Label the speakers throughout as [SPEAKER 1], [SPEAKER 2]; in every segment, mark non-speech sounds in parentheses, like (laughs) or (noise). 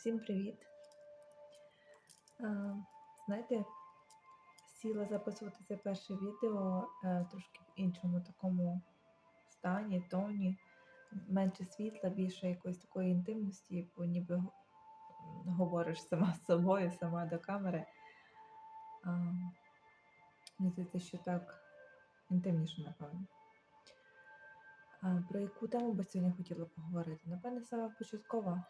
[SPEAKER 1] Всім привіт! Е, Знаєте, сіла записувати це перше відео е, трошки в іншому такому стані, тоні, менше світла, більше якоїсь такої інтимності, бо ніби говориш сама з собою, сама до камери. Мені здається, що так інтимніше, напевно. Про яку тему би сьогодні хотіла поговорити? Напевне, саме початкова,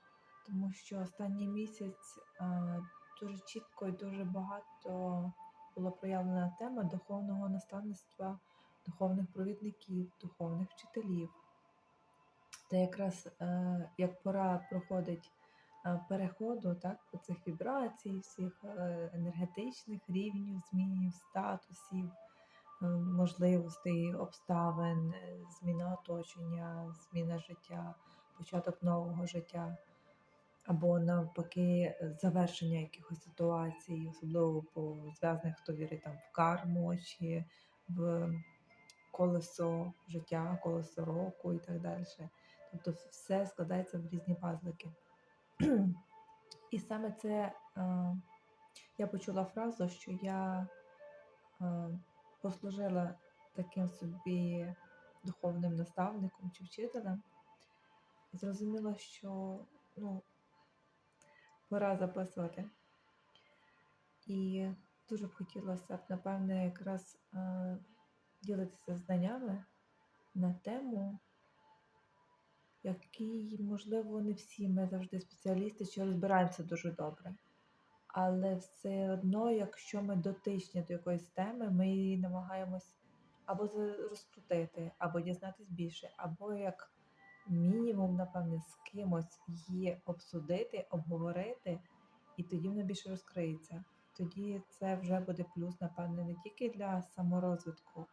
[SPEAKER 1] тому що останній місяць а, дуже чітко і дуже багато була проявлена тема духовного наставництва, духовних провідників, духовних вчителів. Та якраз е, як пора проходить е, переходу так, по цих вібрацій, всіх е, енергетичних рівнів, змінів, статусів, е, можливостей, обставин, е, зміна оточення, зміна життя, початок нового життя, або навпаки, завершення якихось ситуацій, особливо по зв'язаних, хто вірить там в карму чи в колесо життя, колесо року і так далі. Тобто все складається в різні пазлики. І саме це е, я почула фразу, що я е, послужила таким собі духовним наставником чи вчителем, і зрозуміла, що ну, пора записувати. І дуже б хотілося б, напевне, якраз е, ділитися знаннями на тему, який, можливо, не всі ми завжди спеціалісти чи розбираємося дуже добре. Але все одно, якщо ми дотичні до якоїсь теми, ми її намагаємось або розкрутити, або дізнатись більше, або як мінімум, напевне, з кимось її обсудити, обговорити, і тоді вона більше розкриється. Тоді це вже буде плюс, напевне, не тільки для саморозвитку,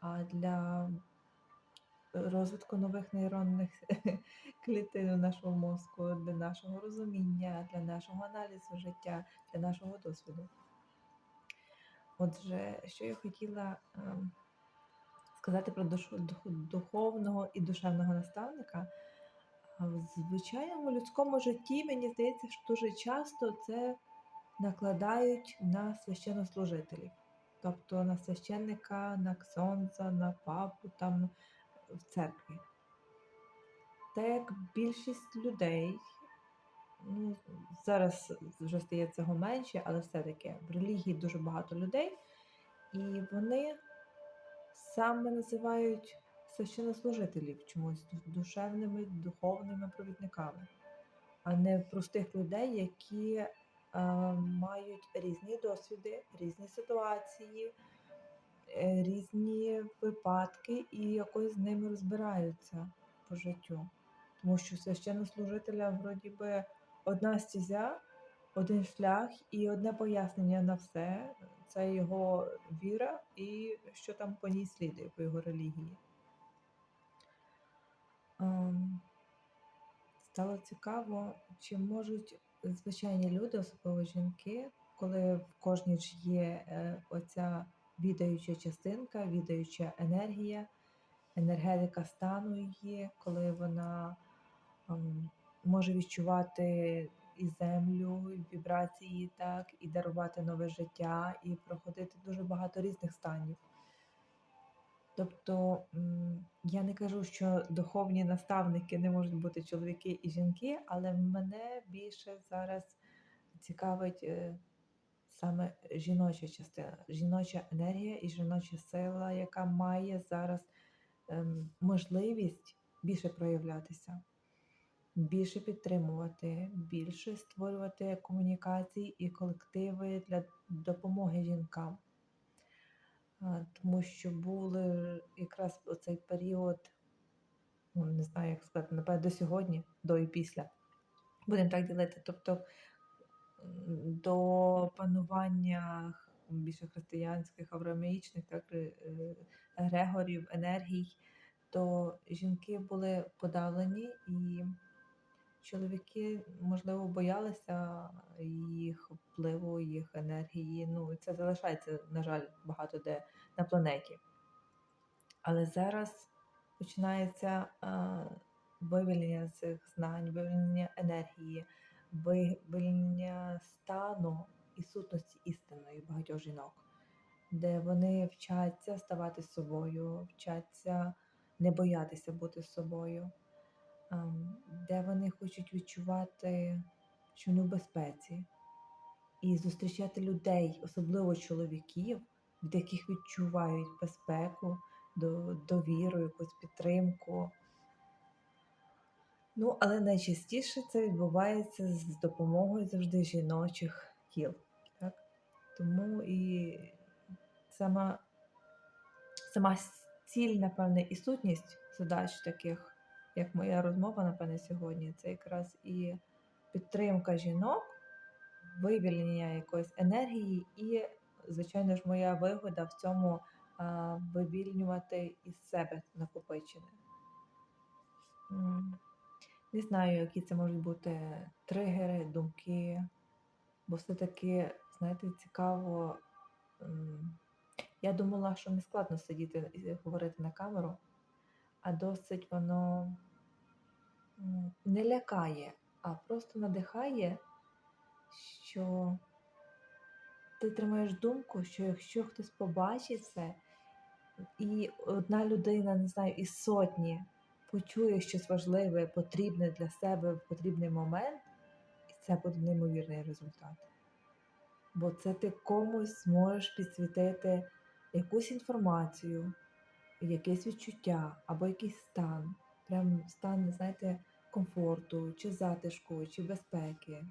[SPEAKER 1] а для розвитку нових нейронних (laughs) клітин у нашому мозку, для нашого розуміння, для нашого аналізу життя, для нашого досвіду. Отже, що я хотіла ем, сказати про дух- духовного і душевного наставника. В звичайному людському житті, мені здається, що дуже часто це накладають на священнослужителів. Тобто на священника, на ксьондза, на папу там в церкві. Та як більшість людей, ну, зараз вже стає цього менше, але все-таки в релігії дуже багато людей, і вони саме називають священнослужителів чомусь душевними, духовними провідниками, а не простих людей, які е, мають різні досвіди, різні ситуації, е, різні випадки і якось з ними розбираються по життю. Тому що священнослужителя вроді би одна стезя, один шлях і одне пояснення на все. Це його віра і що там по ній слідує, по його релігії. Ем, Стало цікаво, чи можуть звичайні люди, особливо жінки, коли в кожній ж є е, оця відаюча частинка, відаюча енергія, енергетика стану її, коли вона ем, може відчувати і землю, і вібрації, так, і дарувати нове життя, і проходити дуже багато різних станів. Тобто я не кажу, що духовні наставники не можуть бути чоловіки і жінки, але мене більше зараз цікавить е, саме жіноча частина, жіноча енергія і жіноча сила, яка має зараз ем, можливість більше проявлятися, більше підтримувати, більше створювати комунікації і колективи для допомоги жінкам. Тому що були якраз оцей період, ну не знаю, як сказати, напевно, до сьогодні, до і після. Будемо так ділити. Тобто до панування більше християнських, авраамічних, так, е, Грегорів, енергій, то жінки були подавлені і чоловіки, можливо, боялися їх впливу, їх енергії. Ну, це залишається, на жаль, багато де на планеті. Але зараз починається а, вивільнення цих знань, вивільнення енергії, виявлення стану і сутності істинної багатьох жінок, де вони вчаться ставати собою, вчаться не боятися бути собою, де вони хочуть відчувати, що вони в безпеці, і зустрічати людей, особливо чоловіків, від яких відчувають безпеку, довіру, якусь підтримку. Ну, але найчастіше це відбувається з допомогою завжди жіночих тіл. Так? Тому і сама, сама ціль, напевне, і сутність задач таких, як моя розмова, напевне, сьогодні, це якраз і підтримка жінок, вивільнення якоїсь енергії, і, звичайно ж, моя вигода в цьому а, вивільнювати із себе накопичене. Не знаю, які це можуть бути тригери, думки, бо все-таки, знаєте, цікаво. Я думала, що не складно сидіти і говорити на камеру, а досить воно не лякає, а просто надихає, що ти тримаєш думку, що якщо хтось побачить це, і одна людина, не знаю, із сотні почує щось важливе, потрібне для себе в потрібний момент, і це буде неймовірний результат. Бо це ти комусь зможеш підсвітити якусь інформацію, якесь відчуття або якийсь стан, прям стан, знаєте, комфорту, чи затишку, чи безпеки,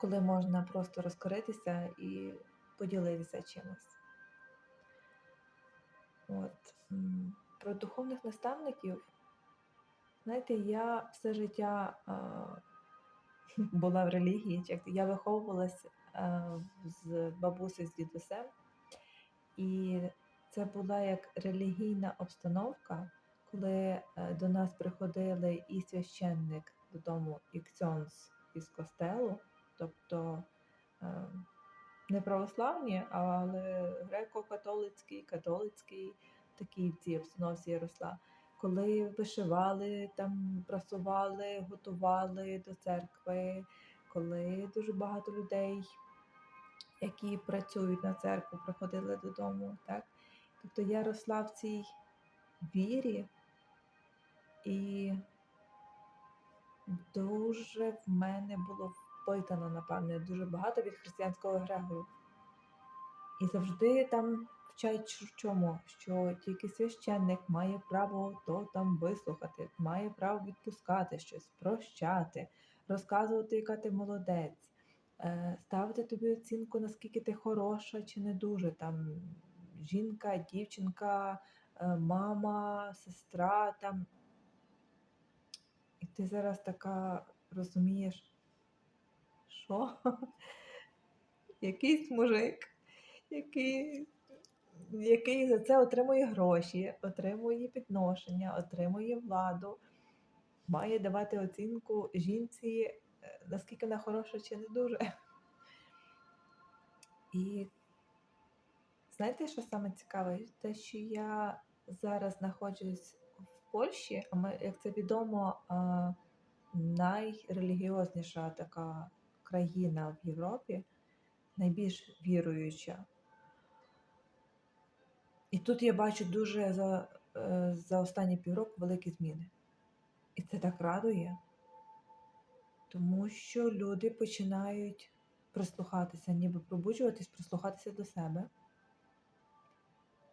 [SPEAKER 1] коли можна просто розкоритися і поділитися чимось. От. Про духовних наставників, знаєте, я все життя а, (laughs) була в релігії, я виховувалась а, з бабусею, з дідусем, і це була як релігійна обстановка, коли е, до нас приходили і священник додому, і ксьонз із костелу, тобто е, не православні, але греко-католицький, католицький, такий в цій обстановці я росла. Коли вишивали, там прасували, готували до церкви, коли дуже багато людей, які працюють на церкву, приходили додому. Так? Тобто я росла в цій вірі і дуже в мене було впитано, напевне, дуже багато від християнського егрегору. І завжди там вчать в чому, що тільки священник має право то там вислухати, має право відпускати щось, прощати, розказувати, яка ти молодець, е, ставити тобі оцінку, наскільки ти хороша чи не дуже. Там жінка, дівчинка, е, мама, сестра там. Ти зараз така розумієш, що (laughs) якийсь мужик, який, який за це отримує гроші, отримує підношення, отримує владу, має давати оцінку жінці, е, наскільки вона хороша чи не дуже. І знаєте, що саме цікаве? Те, що я зараз знаходжусь Польщі, а ми, як це відомо, найрелігіозніша така країна в Європі, найбільш віруюча. І тут я бачу дуже за, е, за останні півроку великі зміни. І це так радує, тому що люди починають прислухатися, ніби пробуджуватись, прислухатися до себе.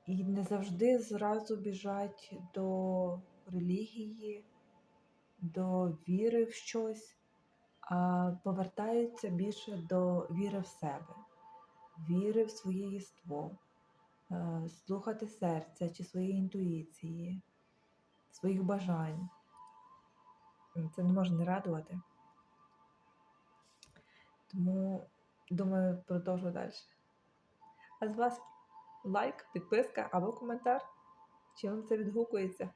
[SPEAKER 1] І не завжди зразу біжать до релігії, до віри в щось, а повертаються більше до віри в себе, віри в своє єство, е, слухати серця чи своєї інтуїції, своїх бажань. Це не може не радувати. Тому, думаю, продовжу далі. А з вас лайк, підписка або коментар. Чи вам це відгукується?